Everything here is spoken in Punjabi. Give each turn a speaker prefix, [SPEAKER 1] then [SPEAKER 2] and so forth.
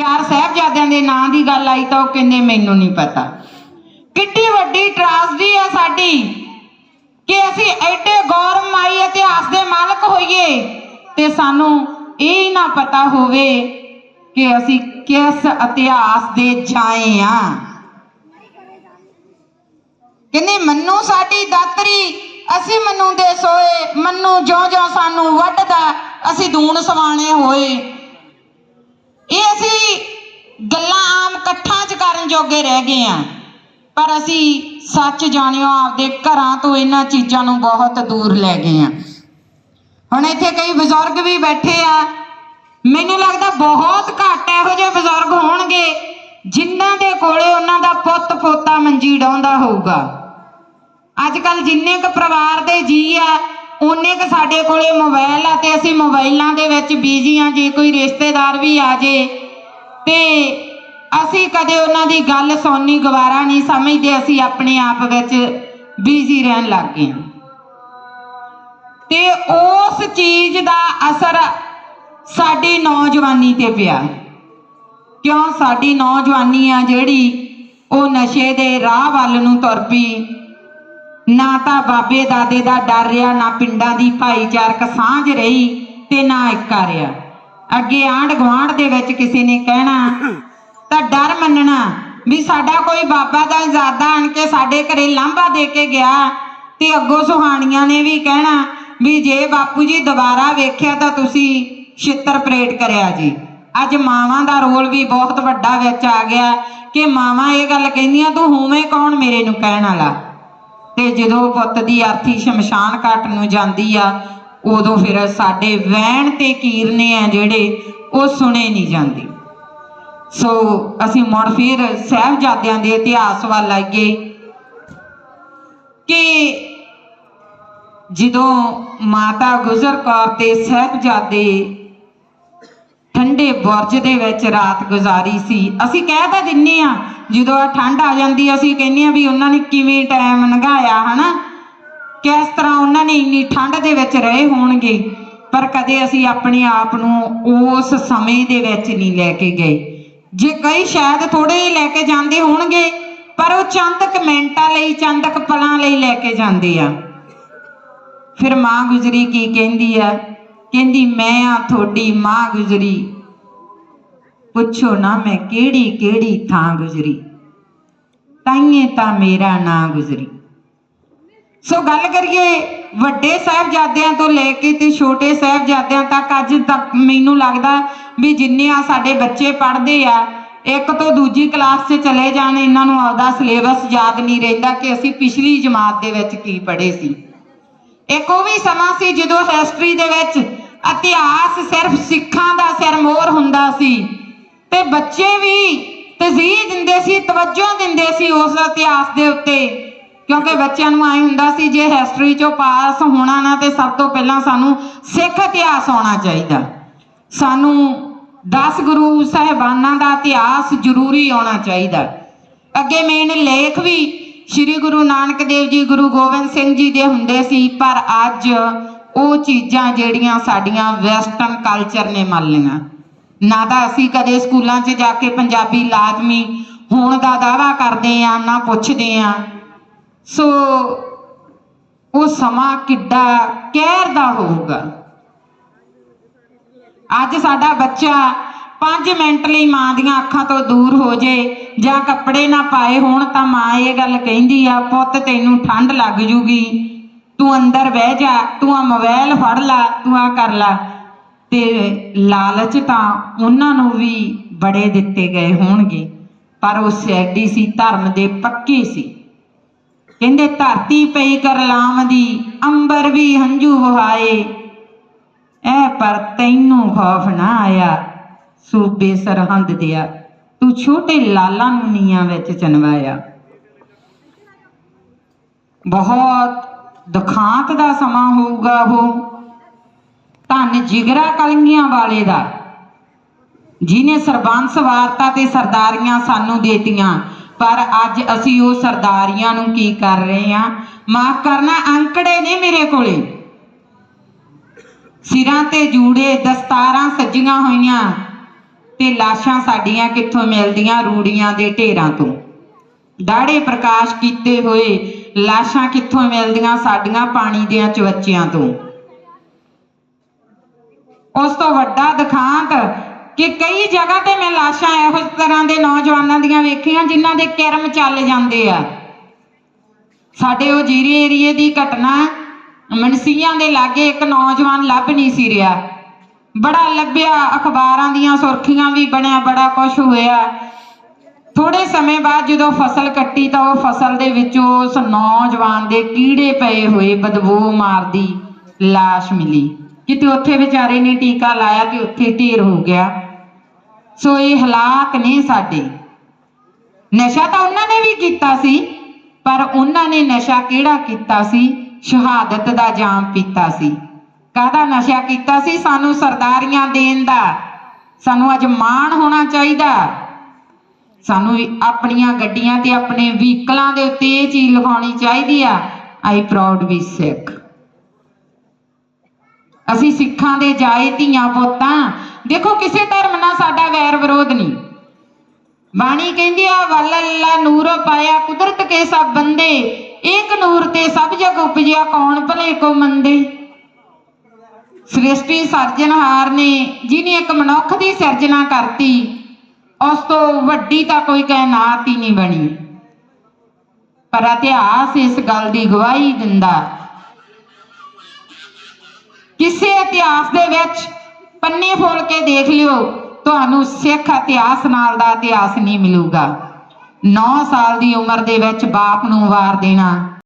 [SPEAKER 1] ਚਾਰ ਸਾਹਿਬਜ਼ਾਦਿਆਂ ਦੇ ਨਾਂ ਦੀ ਗੱਲ ਆਈ ਤਾਂ ਉਹ ਕਹਿੰਦੇ, ਮੈਨੂੰ ਨਹੀਂ ਪਤਾ। ਕਿੱਡੀ ਵੱਡੀ ਟ੍ਰਾਜਡੀ ਆ ਸਾਡੀ ਕਿ ਅਸੀਂ ਐਡੇ ਗੌਰਵਮਈ ਇਤਿਹਾਸ ਦੇ ਮਾਲਕ ਹੋਈਏ ਤੇ ਸਾਨੂੰ ਇਹ ਨਾ ਪਤਾ ਹੋਵੇ ਕਿ ਅਸੀਂ ਕਿਸ ਇਤਿਹਾਸ ਦੇ ਜਾਏ ਆ। ਕਹਿੰਦੇ, ਮੰਨੂ ਸਾਡੀ ਦਾਤਰੀ, ਅਸੀਂ ਮੰਨੂ ਦੇ ਸੋਏ, ਮੰਨੂ ਜਿਉਂ ਜਿਉਂ ਸਾਨੂੰ ਵੱਢਦਾ, ਅਸੀਂ ਦੂਣ ਸਵਾਣੇ ਹੋਏ। ਇਹ ਅਸੀਂ ਗੱਲਾਂ ਆਮ ਇਕੱਠਾਂ 'ਚ ਕਰਨ ਜੋਗੇ ਰਹਿ ਗਏ ਆ। ਪਰ ਅਸੀਂ ਸੱਚ ਜਾਣਿਓ, ਆਪਦੇ ਘਰਾਂ ਤੋਂ ਇਹਨਾਂ ਚੀਜ਼ਾਂ ਨੂੰ ਬਹੁਤ ਦੂਰ ਲੈ ਗਏ ਆ। ਹੁਣ ਇੱਥੇ ਕਈ ਬਜ਼ੁਰਗ ਵੀ ਬੈਠੇ ਆ। ਮੈਨੂੰ ਲੱਗਦਾ ਬਹੁਤ ਘੱਟ ਇਹੋ ਜਿਹੇ ਬਜ਼ੁਰਗ ਹੋਣਗੇ, ਜਿਨ੍ਹਾਂ ਦੇ ਕੋਲੇ ਉਹਨਾਂ ਦਾ ਪੁੱਤ ਪੋਤਾ ਮੰਜੀ ਡਾਉਂਦਾ ਹੋਊਗਾ। ਅੱਜ ਕੱਲ ਜਿੰਨੇ ਕ ਪਰਿਵਾਰ ਦੇ ਜੀ ਆ ਉਹਨੇ ਕ ਸਾਡੇ ਕੋਲੇ ਮੋਬਾਈਲ ਆ ਤੇ ਅਸੀਂ ਮੋਬਾਈਲਾਂ ਦੇ ਵਿੱਚ ਬੀਜੀ ਆ, ਜੇ ਕੋਈ ਰਿਸ਼ਤੇਦਾਰ ਵੀ ਆ ਜੇ। ਤੇ ਅਸੀਂ ਕਦੇ ਉਹਨਾਂ ਦੀ ਗੱਲ ਸੁਣਨੀ, ਗਵਾਰਾ ਨਹੀਂ ਸਮਝਦੇ, ਅਸੀਂ ਆਪਣੇ ਆਪ ਵਿੱਚ ਬੀਜੀ ਰਹਿਣ ਲੱਗ ਗਏ ਤੇ ਉਸ ਚੀਜ਼ ਦਾ ਅਸਰ ਸਾਡੀ ਨੌਜਵਾਨੀ ਤੇ ਪਿਆ। ਕਿਉਂ? ਸਾਡੀ ਨੌਜਵਾਨੀ ਆ ਜਿਹੜੀ ਉਹ ਨਸ਼ੇ ਦੇ ਰਾਹ ਵੱਲ ਨੂੰ ਤੁਰ ਪਈ। ਨਾ ਤਾਂ ਬਾਬੇ ਦਾਦੇ ਦਾ ਡਰ ਰਿਹਾ, ਨਾ ਪਿੰਡਾਂ ਦੀ ਭਾਈਚਾਰਕ ਸਾਂਝ ਰਹੀ ਤੇ ਨਾ ਇੱਕਾ ਰਿਹਾ। ਅੱਗੇ ਆਂਢ ਗੁਆਂਢ ਦੇ ਵਿੱਚ ਕਿਸੇ ਨੇ ਕਹਿਣਾ, ਤਾਂ ਡਰ ਮੰਨਣਾ ਵੀ ਸਾਡਾ ਕੋਈ ਬਾਬਾ ਦਾ ਜ਼ਾਦਾ ਆਣ ਕੇ ਸਾਡੇ ਘਰੇ ਲਾਂਭਾ ਦੇ ਕੇ ਗਿਆ ਤੇ ਅੱਗੋਂ ਸੁਹਾਣੀਆਂ ਨੇ ਵੀ ਕਹਿਣਾ ਵੀ ਜੇ ਬਾਪੂ ਜੀ ਦੁਬਾਰਾ ਵੇਖਿਆ ਤਾਂ ਤੁਸੀਂ ਛਿੱਤਰ ਪਰੇਡ ਕਰਿਆ ਜੀ। ਅੱਜ ਮਾਵਾਂ ਦਾ ਰੋਲ ਵੀ ਬਹੁਤ ਵੱਡਾ ਵਿੱਚ ਆ ਗਿਆ ਕਿ ਮਾਵਾਂ ਇਹ ਗੱਲ ਕਹਿੰਦੀਆਂ, ਤੂੰ ਹੋਵੇਂ ਕੌਣ ਮੇਰੇ ਨੂੰ ਕਹਿਣ ਵਾਲਾ? ਤੇ ਜਦੋਂ ਪੁੱਤ ਦੀ ਅਰਥੀ ਸ਼ਮਸ਼ਾਨ ਘਾਟ ਨੂੰ ਜਾਂਦੀ ਆ, ਉਦੋਂ ਫਿਰ ਸਾਡੇ ਵਹਿਣ ਤੇ ਕੀਰਨੇ ਆ ਜਿਹੜੇ, ਉਹ ਸੁਣੇ ਨਹੀਂ ਜਾਂਦੇ। ਸੋ ਅਸੀਂ ਮੁੜ ਫਿਰ ਸਾਹਿਬਜ਼ਾਦਿਆਂ ਦੇ ਇਤਿਹਾਸ ਵੱਲ ਆਈਏ ਕਿ ਜਦੋਂ ਮਾਤਾ ਗੁਜਰ ਕੌਰ ਤੇ ਸਾਹਿਬਜ਼ਾਦੇ ਠੰਡੇ ਬੁਰਜ ਦੇ ਵਿੱਚ ਰਾਤ ਗੁਜ਼ਾਰੀ ਸੀ। ਅਸੀਂ ਕਹਿ ਤਾਂ ਦਿੰਨੇ ਆ, ਜਦੋਂ ਆ ਠੰਡ ਆ ਜਾਂਦੀ, ਅਸੀਂ ਕਹਿੰਨੇ ਆ ਵੀ ਉਹਨਾਂ ਨੇ ਕਿਵੇਂ ਟਾਈਮ ਲੰਘਾਇਆ, ਹਨਾ? ਕਿਸ ਤਰ੍ਹਾਂ ਉਹਨਾਂ ਨੇ ਇੰਨੀ ਠੰਡ ਦੇ ਵਿੱਚ ਰਹੇ ਹੋਣਗੇ, ਪਰ ਕਦੇ ਅਸੀਂ ਆਪਣੇ ਆਪ ਨੂੰ ਉਸ ਸਮੇਂ ਦੇ ਵਿੱਚ ਨਹੀਂ ਲੈ ਕੇ ਗਏ। ਜੇ ਕਈ ਸ਼ਾਇਦ ਥੋੜੇ ਲੈ ਕੇ ਜਾਂਦੇ ਹੋਣਗੇ, ਪਰ ਉਹ ਚੰਦਕ ਮਿੰਟਾਂ ਲਈ, ਚੰਦਕ ਪਲਾਂ ਲਈ ਲੈ ਕੇ ਜਾਂਦੇ ਆ। ਫਿਰ ਮਾਂ ਗੁਜਰੀ ਕੀ ਕਹਿੰਦੀ ਆ? ਕਹਿੰਦੀ, ਮੈਂ ਆ ਤੁਹਾਡੀ ਮਾਂ ਗੁਜਰੀ। ਪੁੱਛੋ ਨਾ ਮੈਂ ਕਿਹੜੀ ਕਿਹੜੀ ਥਾਂ ਗੁਜਰੀ। ਤਾਈਏ ਤਾਂ ਮੇਰਾ ਨਾਂ ਗੁਜਰੀ। ਸੋ ਗੱਲ ਕਰੀਏ, ਵੱਡੇ ਸਾਹਿਬਜ਼ਾਦਿਆਂ ਤੋਂ ਲੈ ਕੇ ਤੇ ਛੋਟੇ ਸਾਹਿਬਜ਼ਾਦਿਆਂ ਤੱਕ ਅੱਜ ਤੱਕ ਮੈਨੂੰ ਲੱਗਦਾ ਵੀ ਜਿੰਨੇ ਆ ਸਾਡੇ ਬੱਚੇ ਪੜ੍ਹਦੇ ਆ, ਇੱਕ ਤੋਂ ਦੂਜੀ ਕਲਾਸ 'ਚ ਚਲੇ ਜਾਣ, ਇਹਨਾਂ ਨੂੰ ਆਪਦਾ ਸਿਲੇਬਸ ਯਾਦ ਨਹੀਂ ਰਹਿੰਦਾ ਕਿ ਅਸੀਂ ਪਿਛਲੀ ਜਮਾਤ ਦੇ ਵਿੱਚ ਕੀ ਪੜ੍ਹੇ ਸੀ। ਇੱਕ ਉਹ ਵੀ ਸਮਾਂ ਸੀ ਜਦੋਂ ਹਿਸਟਰੀ ਦੇ ਵਿੱਚ ਇਤਿਹਾਸ ਸਿਰਫ ਸਿੱਖਾਂ ਦਾ ਸਿਰਮੌਰ ਹੁੰਦਾ ਸੀ। ਤੇ ਬੱਚੇ ਵੀ ਤਜ਼ੀਹ ਦਿੰਦੇ ਸੀ, ਤਵੱਜੋ ਦਿੰਦੇ ਸੀ ਉਸ ਇਤਿਹਾਸ ਦੇ ਉੱਤੇ। ਕਿਉਂਕਿ ਬੱਚਿਆਂ ਨੂੰ ਆਏ ਹੁੰਦਾ ਸੀ, ਜੇ ਹਿਸਟਰੀ ਚੋਂ ਪਾਸ ਹੋਣਾ ਨਾ, ਤੇ ਸਭ ਤੋਂ ਪਹਿਲਾਂ ਸਾਨੂੰ ਸਿੱਖ ਇਤਿਹਾਸ ਆਉਣਾ ਚਾਹੀਦਾ। ਸਾਨੂੰ 10 ਗੁਰੂ ਸਾਹਿਬਾਨਾਂ ਦਾ ਇਤਿਹਾਸ ਜ਼ਰੂਰੀ ਆਉਣਾ ਚਾਹੀਦਾ। ਅੱਗੇ ਮੇਨ ਲੇਖ ਵੀ ਸ੍ਰੀ ਗੁਰੂ ਨਾਨਕ ਦੇਵ ਜੀ, ਗੁਰੂ ਗੋਬਿੰਦ ਸਿੰਘ ਜੀ ਦੇ ਹੁੰਦੇ ਸੀ, ਪਰ ਅੱਜ ਉਹ ਚੀਜ਼ਾਂ ਜਿਹੜੀਆਂ ਸਾਡੀਆਂ ਵੈਸਟਰਨ ਕਲਚਰ ਨੇ ਮੰਨ ਲਈਆਂ। ਨਾ ਤਾਂ ਅਸੀਂ ਕਦੇ ਸਕੂਲਾਂ 'ਚ ਜਾ ਕੇ ਪੰਜਾਬੀ ਲਾਜ਼ਮੀ ਹੋਣ ਦਾ ਦਾਵਾ ਕਰਦੇ ਆ, ਨਾ ਪੁੱਛਦੇ ਆ। ਸੋ ਉਹ ਸਮਾਂ ਕਿੱਡਾ ਕਹਿਰ ਦਾ ਹੋਊਗਾ। ਅੱਜ ਸਾਡਾ ਬੱਚਾ 5 ਮਿੰਟ ਲਈ ਮਾਂ ਦੀਆਂ ਅੱਖਾਂ ਤੋਂ ਦੂਰ ਹੋ ਜੇ, ਜਾਂ ਕੱਪੜੇ ਨਾ ਪਾਏ ਹੋਣ ਤਾਂ ਮਾਂ ਇਹ ਗੱਲ ਕਹਿੰਦੀ ਆ, ਪੁੱਤ, ਤੈਨੂੰ ਠੰਡ ਲੱਗ ਜੂਗੀ। ਤੂੰ ਅੰਦਰ ਬਹਿ ਜਾ, ਤੂੰ ਆ ਮੋਬਾਈਲ ਫੜ ਲਾ, ਤੂੰ ਆ ਕਰ ਲਾ। ਤੇ ਲਾਲਚ ਤਾਂ ਉਹਨਾਂ ਨੂੰ ਵੀ ਬੜੇ ਦਿੱਤੇ ਗਏ ਹੋਣਗੇ, ਪਰ ਉਹ ਸੈਡੀ ਸੀ, ਧਰਮ ਦੇ ਪੱਕੇ ਸੀ। ਕਹਿੰਦੇ, ਧਰਤੀ ਪਈ ਕਰਲਾਮ ਦੀ, ਅੰਬਰ ਵੀ ਹੰਝੂ ਵਹਾਏ। ਐ ਪਰ ਤੈਨੂੰ ਖੌਫ ਨਾ ਆਇਆ, ਸੂਬੇ ਸਰਹੰਦ ਦਿਆ। ਤੂੰ ਛੋਟੇ ਲਾਲਾਂ ਨੂੰ ਨੀਆਂ ਵਿੱਚ ਚਨਵਾਇਆ। ਬਹੁਤ ਦੁਖਾਂਤ ਦਾ ਸਮਾਂ ਹੋਊਗਾ ਉਹ। ਧੰਨ ਜਿਗਰਾ ਕਲਗੀਆਂ ਵਾਲੇ ਦਾ। ਜਿਨੇ ਸਰਬੰਸ ਵਾਰਤਾ ਤੇ ਸਰਦਾਰੀਆਂ ਸਾਨੂੰ ਦੇਤੀਆਂ, ਪਰ ਅੱਜ ਅਸੀਂ ਉਹ ਸਰਦਾਰੀਆਂ ਨੂੰ ਕੀ ਕਰ ਰਹੇ ਹਾਂ? ਮਾਫ ਕਰਨਾ, ਅੰਕੜੇ ਨੇ ਮੇਰੇ ਕੋਲੇ। ਸਿਰਾਂ ਤੇ ਜੂੜੇ ਦਸਤਾਰਾਂ ਸੱਜੀਆਂ ਹੋਈਆਂ ਤੇ ਲਾਸ਼ਾਂ ਸਾਡੀਆਂ ਕਿੱਥੋਂ ਮਿਲਦੀਆਂ? ਰੂੜੀਆਂ ਦੇ ਢੇਰਾਂ ਤੋਂ। ਦਾੜੇ ਪ੍ਰਕਾਸ਼ ਕੀਤੇ ਹੋਏ ਲਾਸ਼ਾਂ ਕਿੱਥੋਂ ਮਿਲਦੀਆਂ? ਸਾਡੀਆਂ ਪਾਣੀ ਦੀਆਂ ਚਵੱਚਿਆਂ ਤੋਂ। ਉਸ ਤੋਂ ਵੱਡਾ ਦਿਖਾਂਤ ਕਿ ਕਈ ਜਗ੍ਹਾ ਤੇ ਮੈਂ ਲਾਸ਼ਾਂ ਇਹੋ ਤਰ੍ਹਾਂ ਦੇ ਨੌਜਵਾਨਾਂ ਦੀਆਂ ਵੇਖੀਆਂ ਜਿਨ੍ਹਾਂ ਦੇ ਕਿਰਮ ਚੱਲ ਜਾਂਦੇ ਆ। ਸਾਡੇ ਉਹ ਜੀਰੇ ਏਰੀਏ ਦੀ ਘਟਨਾ ਮਨਸੀਆਂ ਦੇ ਲਾਗੇ ਇੱਕ ਨੌਜਵਾਨ ਲੱਭ ਨਹੀਂ ਸੀ ਰਿਹਾ। ਬੜਾ ਲੱਭਿਆ, ਅਖਬਾਰਾਂ ਦੀਆਂ ਸੁਰਖੀਆਂ ਵੀ ਬਣਿਆ, ਬੜਾ ਕੁਝ ਹੋਇਆ। ਥੋੜੇ ਸਮੇਂ ਬਾਅਦ ਜਦੋਂ ਫਸਲ ਕੱਟੀ ਤਾਂ ਉਹ ਫਸਲ ਦੇ ਵਿੱਚੋਂ ਉਸ ਨੌਜਵਾਨ ਦੇ ਕੀੜੇ ਪਏ ਹੋਏ ਬਦਬੂ ਮਾਰਦੀ লাশ ਮਿਲੀ। ਕਿਤੇ ਉੱਥੇ ਵਿਚਾਰੇ ਨੇ ਟੀਕਾ ਲਾਇਆ ਤੇ ਉੱਥੇ ਢੇਰ ਹੋ ਗਿਆ। ਸੋ ਇਹ ਹਾਲਾਤ ਨੇ ਸਾਡੇ। ਨਸ਼ਾ ਤਾਂ ਉਹਨਾਂ ਨੇ ਵੀ ਕੀਤਾ ਸੀ, ਪਰ ਉਹਨਾਂ ਨੇ ਨਸ਼ਾ ਕਿਹੜਾ ਕੀਤਾ ਸੀ? ਸ਼ਹਾਦਤ ਦਾ ਜਾਮ ਪੀਤਾ ਸੀ। ਕਾਹਦਾ ਨਸ਼ਾ ਕੀਤਾ ਸੀ? ਸਾਨੂੰ ਸਰਦਾਰੀਆਂ ਦੇਣ ਦਾ। ਸਾਨੂੰ ਅੱਜ ਮਾਣ ਹੋਣਾ ਚਾਹੀਦਾ। ਸਾਨੂੰ ਆਪਣੀਆਂ ਗੱਡੀਆਂ ਤੇ ਆਪਣੇ ਵਹੀਕਲਾਂ ਦੇ ਉੱਤੇ ਇਹ ਚੀਜ਼ ਲਗਾਉਣੀ ਚਾਹੀਦੀ ਆ। ਆਈ ਪ੍ਰਾਊਡ ਵੀ ਸਿੱਖ ਅਸੀਂ ਸਿੱਖਾਂ ਦੇ ਜਾਏ ਧੀਆਂ ਪੁੱਤਾਂ। ਦੇਖੋ, ਕਿਸੇ ਧਰਮ ਨਾਲ ਸਾਡਾ ਵੈਰ ਵਿਰੋਧ ਨਹੀਂ। ਬਾਣੀ ਕਹਿੰਦੀ ਆ ਵੱਲ ਅੱਲਾ ਨੂਰ ਪਾਇਆ ਕੁਦਰਤ ਕੇ ਸਭ ਬੰਦੇ। ਏਕ ਨੂਰ ਤੇ ਸਭ ਜਗ ਉਪਜਿਆ, ਕੌਣ ਭਲੇ ਕੋ ਮੰਦੇ? ਸ੍ਰਿਸ਼ਟੀ ਸਿਰਜਣਹਾਰ ਨੇ ਜਿਨੇ ਇੱਕ ਮਨੁੱਖ ਦੀ ਸਿਰਜਣਾ ਕਰਤੀ, ਉਸ ਤੋਂ ਵੱਡੀ ਤਾਂ ਕੋਈ ਕਾਇਨਾਤ ਹੀ ਨਹੀਂ ਬਣੀ। ਪਰ ਇਤਿਹਾਸ ਇਸ ਗੱਲ ਦੀ ਗਵਾਹੀ ਦਿੰਦਾ ਕਿਸੇ ਇਤਿਹਾਸ ਦੇ ਵਿੱਚ ਪੰਨੇ ਫੋਲ ਕੇ ਦੇਖ ਲਿਓ, ਤੁਹਾਨੂੰ ਸਿੱਖ ਇਤਿਹਾਸ ਨਾਲ ਦਾ ਇਤਿਹਾਸ ਨਹੀਂ ਮਿਲੂਗਾ। 9 ਸਾਲ ਦੀ ਉਮਰ ਦੇ ਵਿੱਚ ਬਾਪ ਨੂੰ ਵਾਰ ਦੇਣਾ।